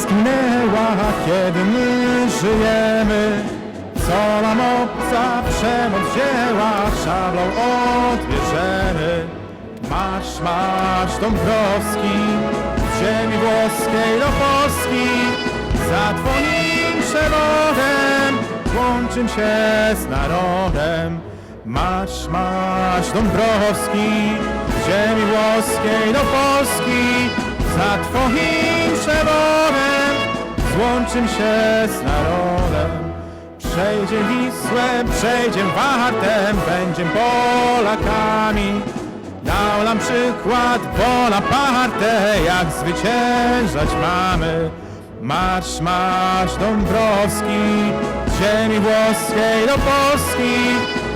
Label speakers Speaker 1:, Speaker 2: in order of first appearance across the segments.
Speaker 1: zginęła, kiedy my żyjemy. Co nam obca przemoc wzięła, szablą odbierzemy. Marsz, marsz Dąbrowski, z ziemi włoskiej do Polski. Za twoim przewodem łączym się z narodem. Marsz, marsz Dąbrowski, z ziemi włoskiej do Polski. Za twoim przewodem złączym się z narodem. Przejdziem Wisłę, przejdziem Wartem, będziem Polakami. Dał nam przykład Bonaparte, jak zwyciężać mamy. Marsz, marsz Dąbrowski, z ziemi włoskiej do Polski.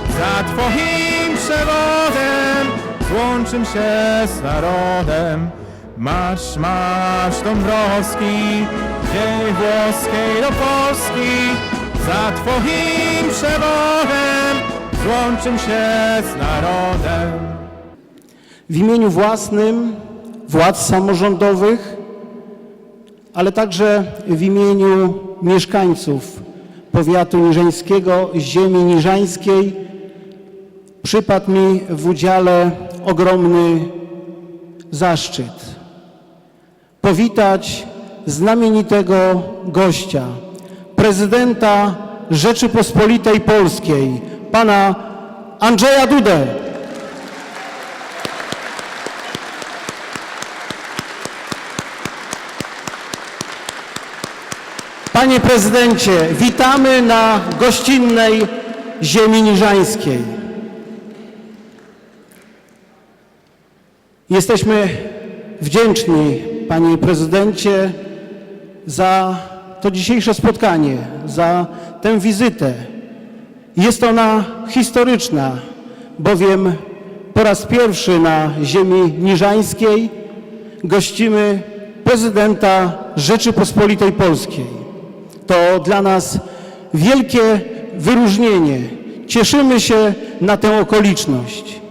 Speaker 1: Za twoim przewodem złączym się z narodem. Marsz, marsz Dąbrowski, z ziemi włoskiej do Polski. Za twoim przewodem złączym się z narodem.
Speaker 2: w imieniu własnym władz samorządowych, ale także w imieniu mieszkańców powiatu niżańskiego, ziemi niżańskiej, przypadł mi w udziale ogromny zaszczyt powitać znamienitego gościa, prezydenta Rzeczypospolitej Polskiej, pana Andrzeja Dudę. Panie prezydencie, witamy na gościnnej ziemi niżańskiej. Jesteśmy wdzięczni, panie prezydencie, za to dzisiejsze spotkanie, za tę wizytę. Jest ona historyczna, bowiem po raz pierwszy na ziemi niżańskiej gościmy prezydenta Rzeczypospolitej Polskiej. To dla nas wielkie wyróżnienie. Cieszymy się na tę okoliczność.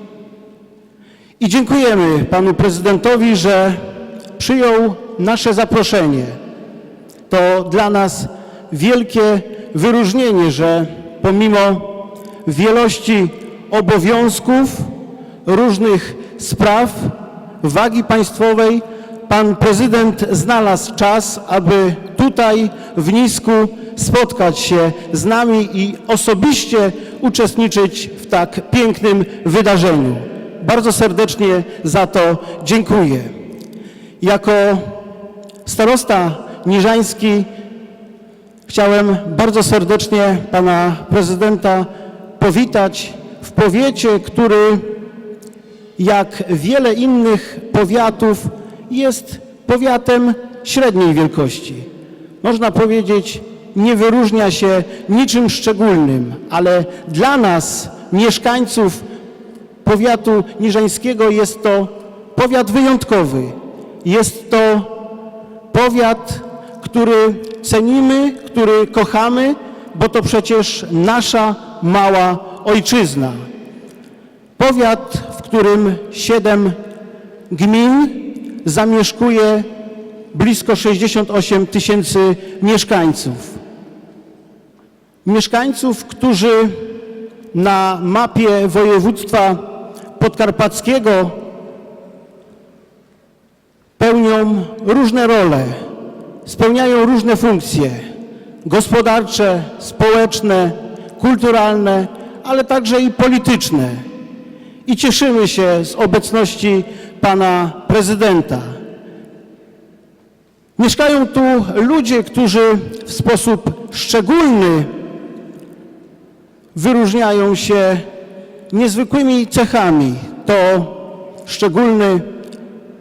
Speaker 2: I dziękujemy panu prezydentowi, że przyjął nasze zaproszenie. To dla nas wielkie wyróżnienie, że pomimo wielości obowiązków, różnych spraw, wagi państwowej, pan prezydent znalazł czas, aby tutaj w Nisku spotkać się z nami i osobiście uczestniczyć w tak pięknym wydarzeniu. Bardzo serdecznie za to dziękuję. Jako starosta niżański chciałem bardzo serdecznie pana prezydenta powitać w powiecie, który jak wiele innych powiatów jest powiatem średniej wielkości. Można powiedzieć, nie wyróżnia się niczym szczególnym, ale dla nas, mieszkańców powiatu niżańskiego, jest to powiat wyjątkowy. Jest to powiat, który cenimy, który kochamy, bo to przecież nasza mała ojczyzna. Powiat, w którym siedem gmin zamieszkuje blisko 68 tysięcy mieszkańców. Mieszkańców, którzy na mapie województwa podkarpackiego pełnią różne role, spełniają różne funkcje gospodarcze, społeczne, kulturalne, ale także i polityczne. I cieszymy się z obecności pana prezydenta. Mieszkają tu ludzie, którzy w sposób szczególny wyróżniają się niezwykłymi cechami. To szczególny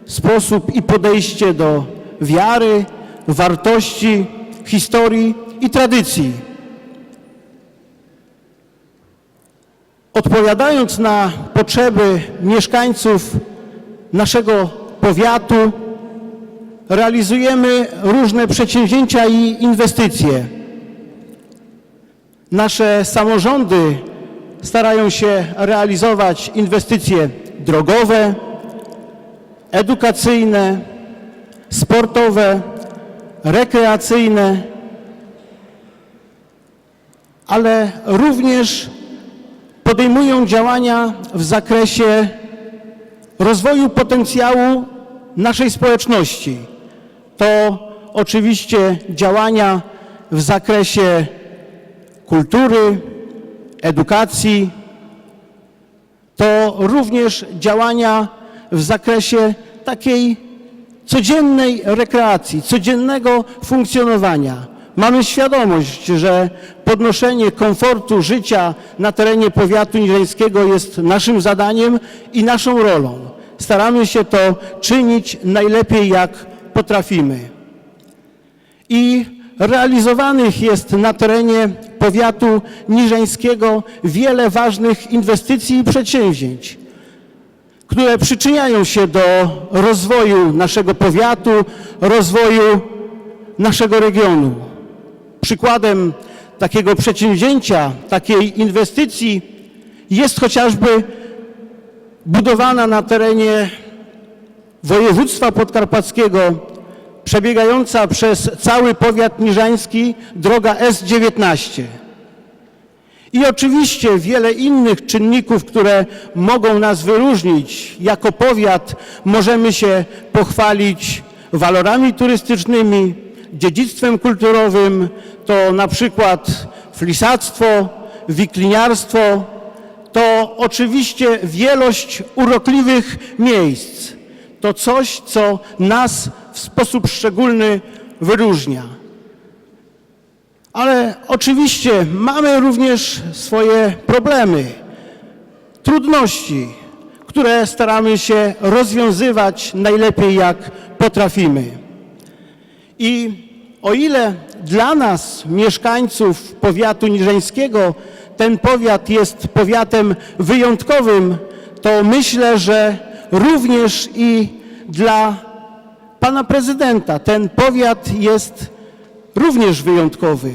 Speaker 2: sposób i podejście do wiary, wartości, historii i tradycji. Odpowiadając na potrzeby mieszkańców naszego powiatu, realizujemy różne przedsięwzięcia i inwestycje. Nasze samorządy starają się realizować inwestycje drogowe, edukacyjne, sportowe, rekreacyjne, ale również podejmują działania w zakresie rozwoju potencjału naszej społeczności. To oczywiście działania w zakresie kultury, edukacji, to również działania w zakresie takiej codziennej rekreacji, codziennego funkcjonowania. Mamy świadomość, że podnoszenie komfortu życia na terenie powiatu niżeńskiego jest naszym zadaniem i naszą rolą. Staramy się to czynić najlepiej, jak potrafimy. I realizowanych jest na terenie powiatu niżeńskiego wiele ważnych inwestycji i przedsięwzięć które przyczyniają się do rozwoju naszego powiatu, rozwoju naszego regionu. Przykładem takiego przedsięwzięcia, takiej inwestycji jest chociażby budowana na terenie województwa podkarpackiego, przebiegająca przez cały powiat niżański droga S19. I oczywiście wiele innych czynników, które mogą nas wyróżnić. Jako powiat możemy się pochwalić walorami turystycznymi, dziedzictwem kulturowym, to na przykład flisactwo, wikliniarstwo, to oczywiście wielość urokliwych miejsc. To coś, co nas w sposób szczególny wyróżnia. Ale oczywiście mamy również swoje problemy, trudności, które staramy się rozwiązywać najlepiej jak potrafimy. I o ile dla nas, mieszkańców powiatu niżeńskiego, ten powiat jest powiatem wyjątkowym, to myślę, że również i dla pana prezydenta ten powiat jest również wyjątkowy,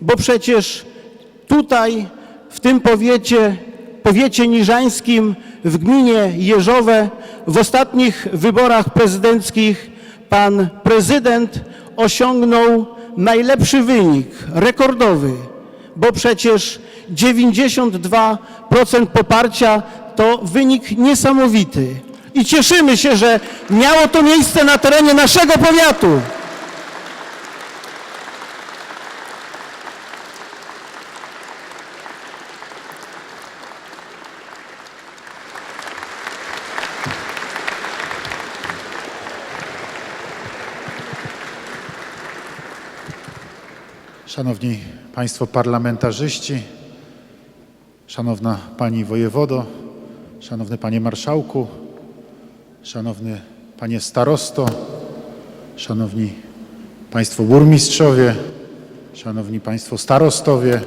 Speaker 2: bo przecież tutaj w tym powiecie, powiecie niżańskim, w gminie Jeżowe w ostatnich wyborach prezydenckich pan prezydent osiągnął najlepszy wynik, rekordowy, bo przecież 92% poparcia to wynik niesamowity. I cieszymy się, że miało to miejsce na terenie naszego powiatu.
Speaker 3: Szanowni Państwo parlamentarzyści, Szanowna Pani Wojewodo, Szanowny Panie Marszałku, Szanowny Panie Starosto, Szanowni Państwo Burmistrzowie, Szanowni Państwo Starostowie,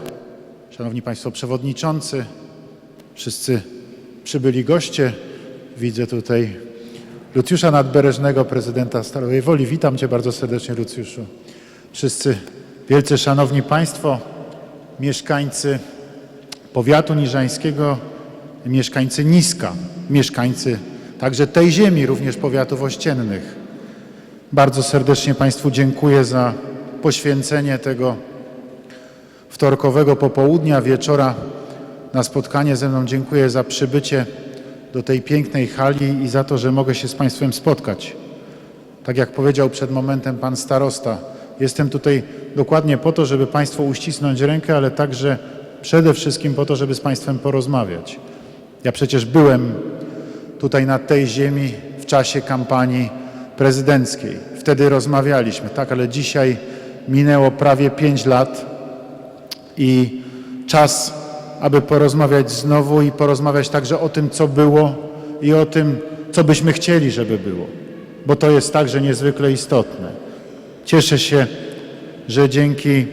Speaker 3: Szanowni Państwo Przewodniczący, wszyscy przybyli goście. Widzę tutaj Lucjusza Nadbereżnego, prezydenta Starowej Woli. Witam Cię bardzo serdecznie, Lucjuszu. Wszyscy wielce szanowni Państwo, mieszkańcy powiatu niżańskiego, mieszkańcy Niska, mieszkańcy także tej ziemi, również powiatów ościennych. Bardzo serdecznie Państwu dziękuję za poświęcenie tego wtorkowego popołudnia, wieczora na spotkanie ze mną. Dziękuję za przybycie do tej pięknej hali i za to, że mogę się z Państwem spotkać. Tak jak powiedział przed momentem pan starosta, jestem tutaj dokładnie po to, żeby Państwu uścisnąć rękę, ale także przede wszystkim po to, żeby z Państwem porozmawiać. Ja przecież byłem tutaj na tej ziemi w czasie kampanii prezydenckiej. Wtedy rozmawialiśmy, tak, ale dzisiaj minęło prawie pięć lat i czas, aby porozmawiać znowu i porozmawiać także o tym, co było i o tym, co byśmy chcieli, żeby było, bo to jest także niezwykle istotne. Cieszę się, że dzięki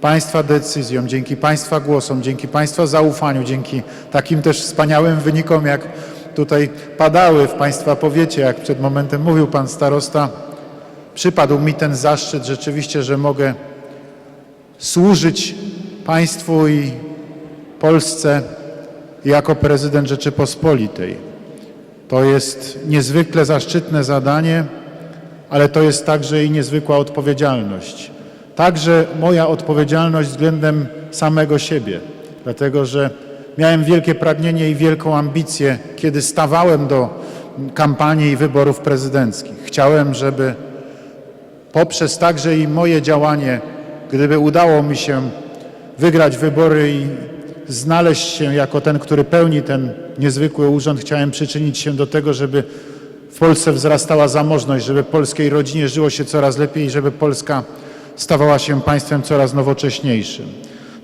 Speaker 3: Państwa decyzjom, dzięki Państwa głosom, dzięki Państwa zaufaniu, dzięki takim też wspaniałym wynikom, jak tutaj padały w Państwa powiecie, jak przed momentem mówił Pan Starosta, przypadł mi ten zaszczyt rzeczywiście, że mogę służyć Państwu i Polsce jako prezydent Rzeczypospolitej. To jest niezwykle zaszczytne zadanie, ale to jest także i niezwykła odpowiedzialność. także moja odpowiedzialność względem samego siebie, dlatego że miałem wielkie pragnienie i wielką ambicję, kiedy stawałem do kampanii i wyborów prezydenckich. Chciałem, żeby poprzez także i moje działanie, gdyby udało mi się wygrać wybory i znaleźć się jako ten, który pełni ten niezwykły urząd, chciałem przyczynić się do tego, żeby w Polsce wzrastała zamożność, żeby polskiej rodzinie żyło się coraz lepiej żeby Polska stawała się państwem coraz nowocześniejszym.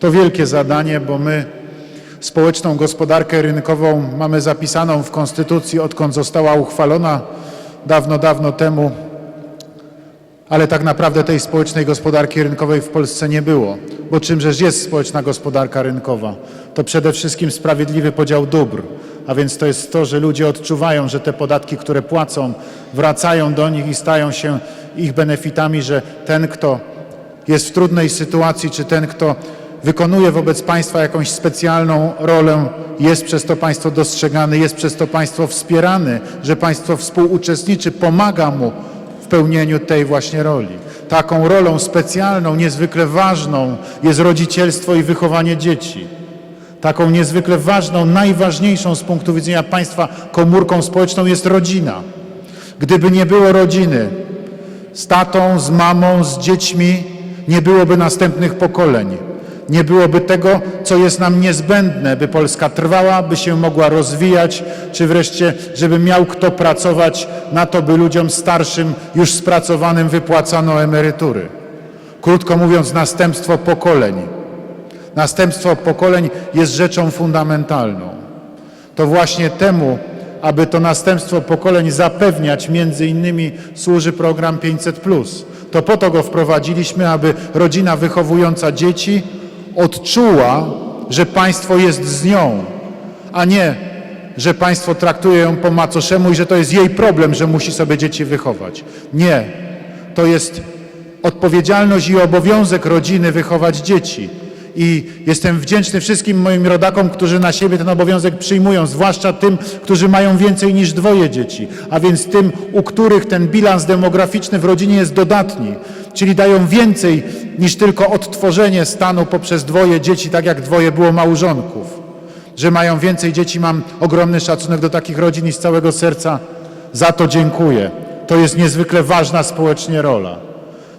Speaker 3: To wielkie zadanie, bo my społeczną gospodarkę rynkową mamy zapisaną w Konstytucji, odkąd została uchwalona dawno, dawno temu ale tak naprawdę tej społecznej gospodarki rynkowej w Polsce nie było. Bo czymżeż jest społeczna gospodarka rynkowa? To przede wszystkim sprawiedliwy podział dóbr. A więc to jest to, że ludzie odczuwają, że te podatki, które płacą, wracają do nich i stają się ich benefitami, że ten, kto jest w trudnej sytuacji, czy ten, kto wykonuje wobec państwa jakąś specjalną rolę, jest przez to państwo dostrzegany, jest przez to państwo wspierany, że państwo współuczestniczy, pomaga mu w pełnieniu tej właśnie roli. Taką rolą specjalną, niezwykle ważną jest rodzicielstwo i wychowanie dzieci. Taką niezwykle ważną, najważniejszą z punktu widzenia państwa komórką społeczną jest rodzina. Gdyby nie było rodziny, z tatą, z mamą, z dziećmi, nie byłoby następnych pokoleń. Nie byłoby tego, co jest nam niezbędne, by Polska trwała, by się mogła rozwijać, czy wreszcie, żeby miał kto pracować na to, by ludziom starszym, już spracowanym wypłacano emerytury. Krótko mówiąc, następstwo pokoleń. Następstwo pokoleń jest rzeczą fundamentalną. To właśnie temu, aby to następstwo pokoleń zapewniać, między innymi służy program 500. To po to go wprowadziliśmy, aby rodzina wychowująca dzieci odczuła, że państwo jest z nią, a nie, że państwo traktuje ją po macoszemu i że to jest jej problem, że musi sobie dzieci wychować. Nie. To jest odpowiedzialność i obowiązek rodziny wychować dzieci. I jestem wdzięczny wszystkim moim rodakom, którzy na siebie ten obowiązek przyjmują, zwłaszcza tym, którzy mają więcej niż dwoje dzieci, a więc tym, u których ten bilans demograficzny w rodzinie jest dodatni, czyli dają więcej niż tylko odtworzenie stanu poprzez dwoje dzieci, tak jak dwoje było małżonków. Że mają więcej dzieci, mam ogromny szacunek do takich rodzin i z całego serca za to dziękuję. To jest niezwykle ważna społecznie rola.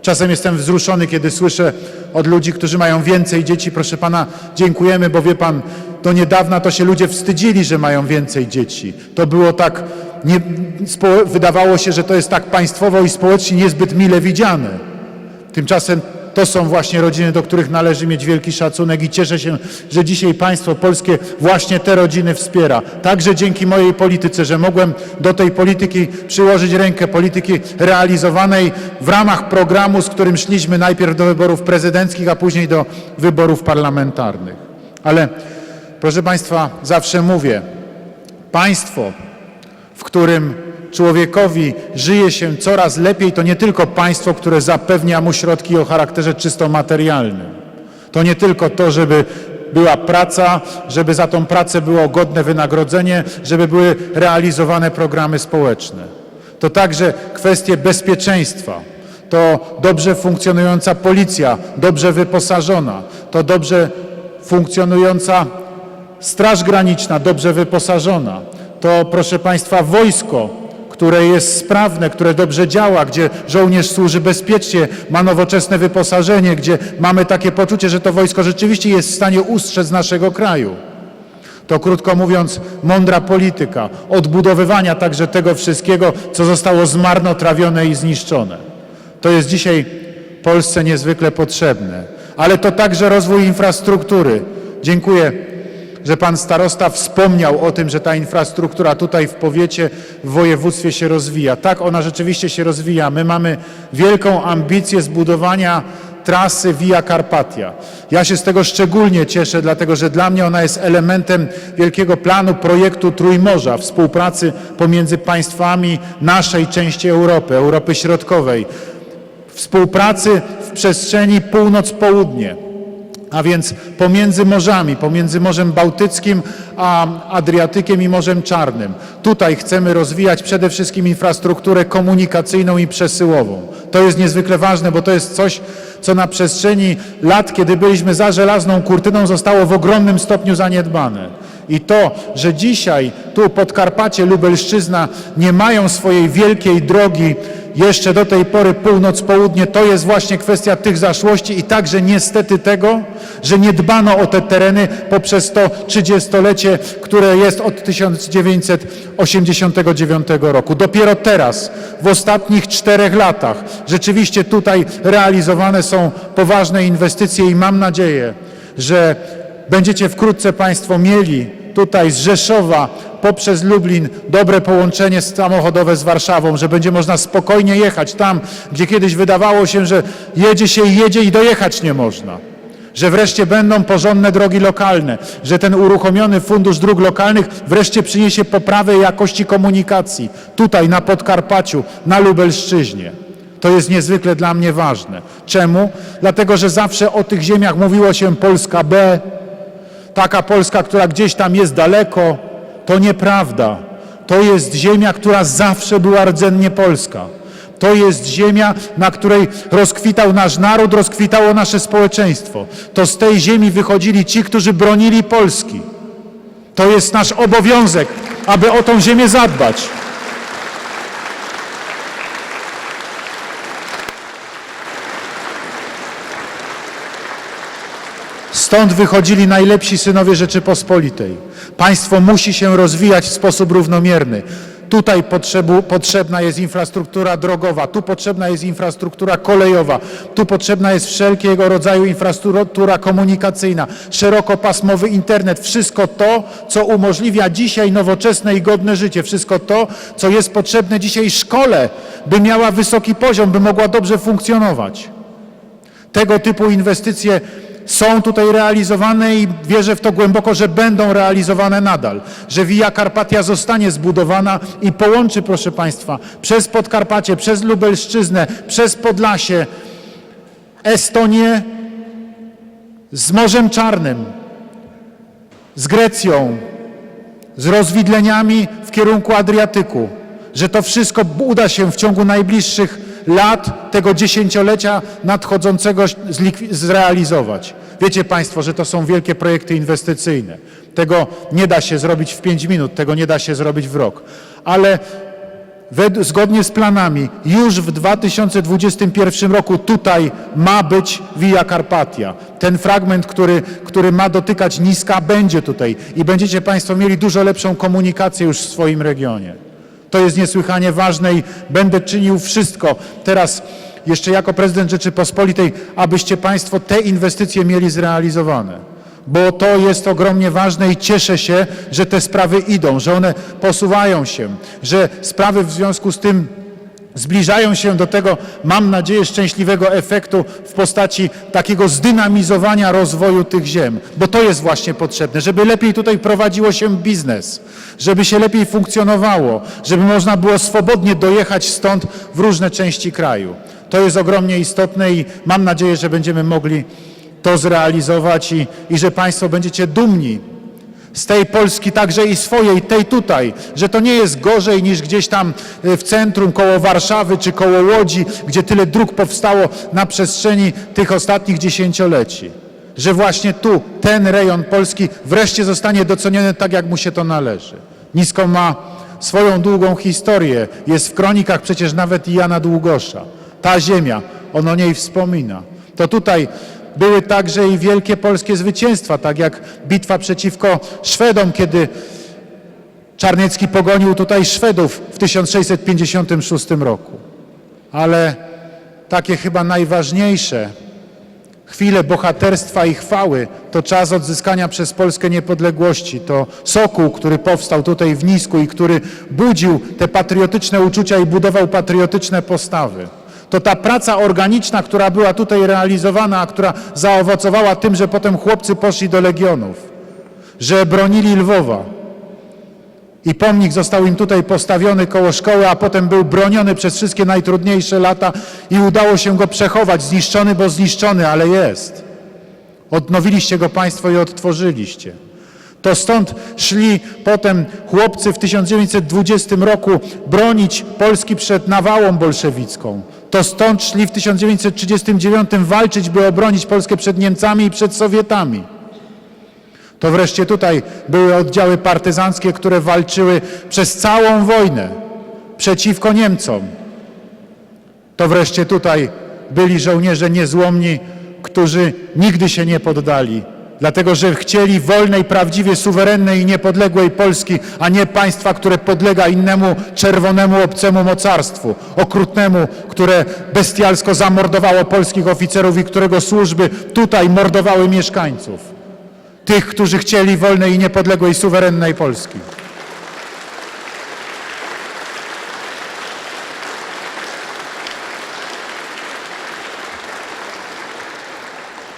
Speaker 3: Czasem jestem wzruszony, kiedy słyszę od ludzi, którzy mają więcej dzieci, proszę pana, dziękujemy, bo wie pan, do niedawna to się ludzie wstydzili, że mają więcej dzieci. To było tak, nie, wydawało się, że to jest tak państwowo i społecznie niezbyt mile widziane. Tymczasem to są właśnie rodziny, do których należy mieć wielki szacunek i cieszę się, że dzisiaj państwo polskie właśnie te rodziny wspiera. Także dzięki mojej polityce, że mogłem do tej polityki przyłożyć rękę, polityki realizowanej w ramach programu, z którym szliśmy najpierw do wyborów prezydenckich, a później do wyborów parlamentarnych. Ale proszę państwa, zawsze mówię, państwo, w którym człowiekowi żyje się coraz lepiej, to nie tylko państwo, które zapewnia mu środki o charakterze czysto materialnym. To nie tylko to, żeby była praca, żeby za tą pracę było godne wynagrodzenie, żeby były realizowane programy społeczne. To także kwestie bezpieczeństwa. To dobrze funkcjonująca policja, dobrze wyposażona. To dobrze funkcjonująca Straż Graniczna, dobrze wyposażona. To, proszę Państwa, wojsko, które jest sprawne, które dobrze działa, gdzie żołnierz służy bezpiecznie, ma nowoczesne wyposażenie, gdzie mamy takie poczucie, że to wojsko rzeczywiście jest w stanie ustrzec naszego kraju. To krótko mówiąc, mądra polityka odbudowywania także tego wszystkiego, co zostało zmarnotrawione i zniszczone. To jest dzisiaj Polsce niezwykle potrzebne. Ale to także rozwój infrastruktury. Dziękuję że pan starosta wspomniał o tym, że ta infrastruktura tutaj w powiecie, w województwie się rozwija. Tak, ona rzeczywiście się rozwija. My mamy wielką ambicję zbudowania trasy Via Carpatia. Ja się z tego szczególnie cieszę, dlatego że dla mnie ona jest elementem wielkiego planu projektu Trójmorza, współpracy pomiędzy państwami naszej części Europy, Europy Środkowej, współpracy w przestrzeni północ-południe A więc pomiędzy morzami, pomiędzy Morzem Bałtyckim a Adriatykiem i Morzem Czarnym. Tutaj chcemy rozwijać przede wszystkim infrastrukturę komunikacyjną i przesyłową. To jest niezwykle ważne, bo to jest coś, co na przestrzeni lat, kiedy byliśmy za żelazną kurtyną, zostało w ogromnym stopniu zaniedbane. I to, że dzisiaj tu Podkarpacie, Lubelszczyzna nie mają swojej wielkiej drogi jeszcze do tej pory północ-południe, to jest właśnie kwestia tych zaszłości i także niestety tego, że nie dbano o te tereny poprzez to 30-lecie, które jest od 1989 roku. Dopiero teraz, w ostatnich czterech latach, rzeczywiście tutaj realizowane są poważne inwestycje i mam nadzieję, że będziecie wkrótce Państwo mieli tutaj z Rzeszowa poprzez Lublin dobre połączenie samochodowe z Warszawą, że będzie można spokojnie jechać tam, gdzie kiedyś wydawało się, że jedzie się i jedzie i dojechać nie można. Że wreszcie będą porządne drogi lokalne, że ten uruchomiony fundusz dróg lokalnych wreszcie przyniesie poprawę jakości komunikacji tutaj na Podkarpaciu, na Lubelszczyźnie. To jest niezwykle dla mnie ważne. Czemu? Dlatego, że zawsze o tych ziemiach mówiło się Polska B, taka Polska, która gdzieś tam jest daleko, to nieprawda. To jest ziemia, która zawsze była rdzennie Polska. To jest ziemia, na której rozkwitał nasz naród, rozkwitało nasze społeczeństwo. To z tej ziemi wychodzili ci, którzy bronili Polski. To jest nasz obowiązek, aby o tą ziemię zadbać. Stąd wychodzili najlepsi synowie Rzeczypospolitej. Państwo musi się rozwijać w sposób równomierny. Tutaj potrzebu, potrzebna jest infrastruktura drogowa, tu potrzebna jest infrastruktura kolejowa, tu potrzebna jest wszelkiego rodzaju infrastruktura komunikacyjna, szerokopasmowy internet, wszystko to, co umożliwia dzisiaj nowoczesne i godne życie, wszystko to, co jest potrzebne dzisiaj szkole, by miała wysoki poziom, by mogła dobrze funkcjonować. Tego typu inwestycje są tutaj realizowane i wierzę w to głęboko, że będą realizowane nadal, że Via Carpatia zostanie zbudowana i połączy, proszę Państwa, przez Podkarpacie, przez Lubelszczyznę, przez Podlasie, Estonię z Morzem Czarnym, z Grecją, z rozwidleniami w kierunku Adriatyku, że to wszystko uda się w ciągu najbliższych lat tego dziesięciolecia nadchodzącego zrealizować. Wiecie Państwo, że to są wielkie projekty inwestycyjne. Tego nie da się zrobić w pięć minut, tego nie da się zrobić w rok. Ale zgodnie z planami już w 2021 roku tutaj ma być Via Carpatia. Ten fragment, który, który ma dotykać Niska, będzie tutaj i będziecie Państwo mieli dużo lepszą komunikację już w swoim regionie. To jest niesłychanie ważne i będę czynił wszystko teraz jeszcze jako prezydent Rzeczypospolitej, abyście Państwo te inwestycje mieli zrealizowane. Bo to jest ogromnie ważne i cieszę się, że te sprawy idą, że one posuwają się, że sprawy w związku z tym zbliżają się do tego, mam nadzieję, szczęśliwego efektu w postaci takiego zdynamizowania rozwoju tych ziem, bo to jest właśnie potrzebne, żeby lepiej tutaj prowadziło się biznes, żeby się lepiej funkcjonowało, żeby można było swobodnie dojechać stąd w różne części kraju. To jest ogromnie istotne i mam nadzieję, że będziemy mogli to zrealizować i, i że Państwo będziecie dumni z tej Polski także i swojej, tej tutaj, że to nie jest gorzej niż gdzieś tam y, w centrum, koło Warszawy czy koło Łodzi, gdzie tyle dróg powstało na przestrzeni tych ostatnich dziesięcioleci. Że właśnie tu ten rejon Polski wreszcie zostanie doceniony tak, jak mu się to należy. Nisko ma swoją długą historię, jest w kronikach przecież nawet i Jana Długosza. Ta ziemia, on o niej wspomina. To tutaj były także i wielkie polskie zwycięstwa, tak jak bitwa przeciwko Szwedom, kiedy Czarniecki pogonił tutaj Szwedów w 1656 roku. Ale takie chyba najważniejsze chwile bohaterstwa i chwały to czas odzyskania przez Polskę niepodległości. To Sokół, który powstał tutaj w Nisku i który budził te patriotyczne uczucia i budował patriotyczne postawy. To ta praca organiczna, która była tutaj realizowana, a która zaowocowała tym, że potem chłopcy poszli do legionów, że bronili Lwowa. I pomnik został im tutaj postawiony koło szkoły, a potem był broniony przez wszystkie najtrudniejsze lata i udało się go przechować. Zniszczony, bo zniszczony, ale jest. Odnowiliście go Państwo i odtworzyliście. To stąd szli potem chłopcy w 1920 roku bronić Polski przed nawałą bolszewicką. To stąd szli w 1939 walczyć, by obronić Polskę przed Niemcami i przed Sowietami. To wreszcie tutaj były oddziały partyzanckie, które walczyły przez całą wojnę przeciwko Niemcom. To wreszcie tutaj byli żołnierze niezłomni, którzy nigdy się nie poddali, dlatego że chcieli wolnej, prawdziwie suwerennej i niepodległej Polski, a nie państwa, które podlega innemu czerwonemu obcemu mocarstwu, okrutnemu, które bestialsko zamordowało polskich oficerów i którego służby tutaj mordowały mieszkańców. Tych, którzy chcieli wolnej i niepodległej, suwerennej Polski.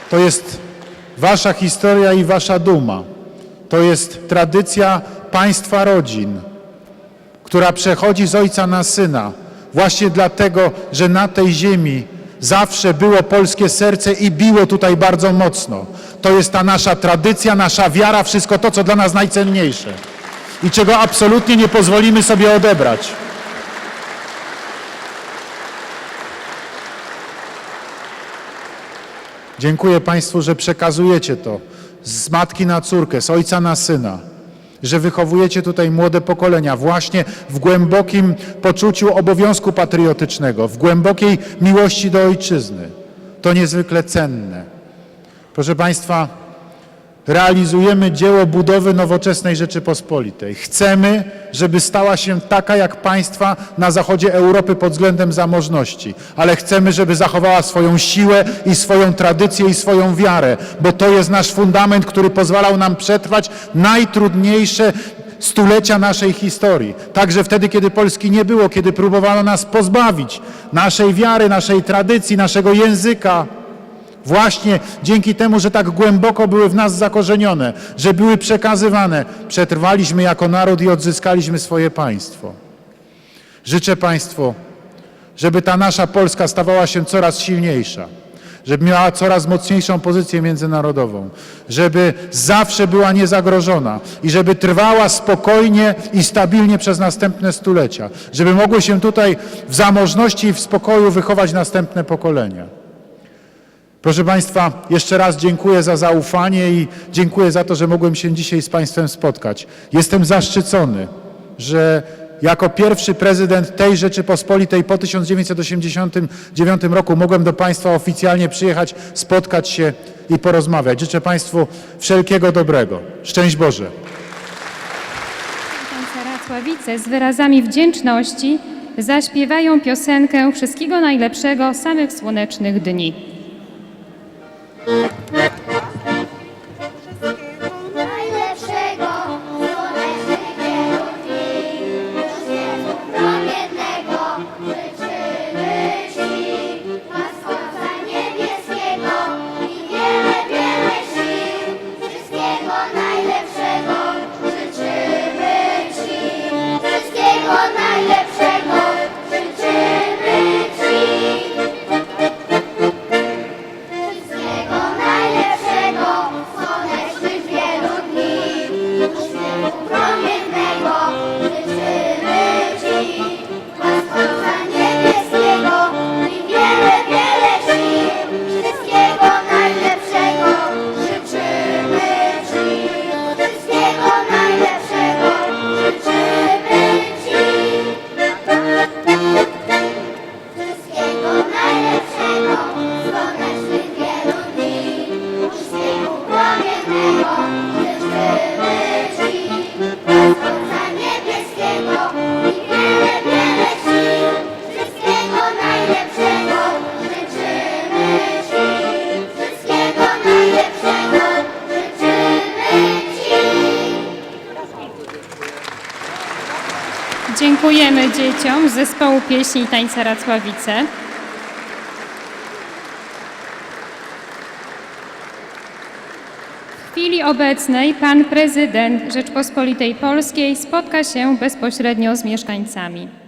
Speaker 3: To jest wasza historia i wasza duma. To jest tradycja państwa rodzin, która przechodzi z ojca na syna. Właśnie dlatego, że na tej ziemi zawsze było polskie serce i biło tutaj bardzo mocno. To jest ta nasza tradycja, nasza wiara, wszystko to, co dla nas najcenniejsze i czego absolutnie nie pozwolimy sobie odebrać. Dziękuję Państwu, że przekazujecie to z matki na córkę, z ojca na syna, że wychowujecie tutaj młode pokolenia właśnie w głębokim poczuciu obowiązku patriotycznego, w głębokiej miłości do ojczyzny. To niezwykle cenne. Proszę Państwa, realizujemy dzieło budowy nowoczesnej Rzeczypospolitej. Chcemy, żeby stała się taka jak państwa na zachodzie Europy pod względem zamożności, ale chcemy, żeby zachowała swoją siłę i swoją tradycję i swoją wiarę, bo to jest nasz fundament, który pozwalał nam przetrwać najtrudniejsze stulecia naszej historii. Także wtedy, kiedy Polski nie było, kiedy próbowano nas pozbawić naszej wiary, naszej tradycji, naszego języka. Właśnie dzięki temu, że tak głęboko były w nas zakorzenione, że były przekazywane, przetrwaliśmy jako naród i odzyskaliśmy swoje państwo. Życzę Państwu, żeby ta nasza Polska stawała się coraz silniejsza, żeby miała coraz mocniejszą pozycję międzynarodową, żeby zawsze była niezagrożona i żeby trwała spokojnie i stabilnie przez następne stulecia, żeby mogły się tutaj w zamożności i w spokoju wychować następne pokolenia. Proszę Państwa, jeszcze raz dziękuję za zaufanie i dziękuję za to, że mogłem się dzisiaj z Państwem spotkać. Jestem zaszczycony, że jako pierwszy prezydent tej Rzeczypospolitej po 1989 roku mogłem do Państwa oficjalnie przyjechać, spotkać się i porozmawiać. Życzę Państwu wszelkiego dobrego. Szczęść Boże.
Speaker 4: Racławice z wyrazami wdzięczności zaśpiewają piosenkę Wszystkiego najlepszego samych słonecznych dni.
Speaker 5: Najlepszego,
Speaker 4: dzieciom z zespołu pieśni i tańca Racławice. W chwili obecnej pan prezydent Rzeczpospolitej Polskiej spotka się bezpośrednio z mieszkańcami.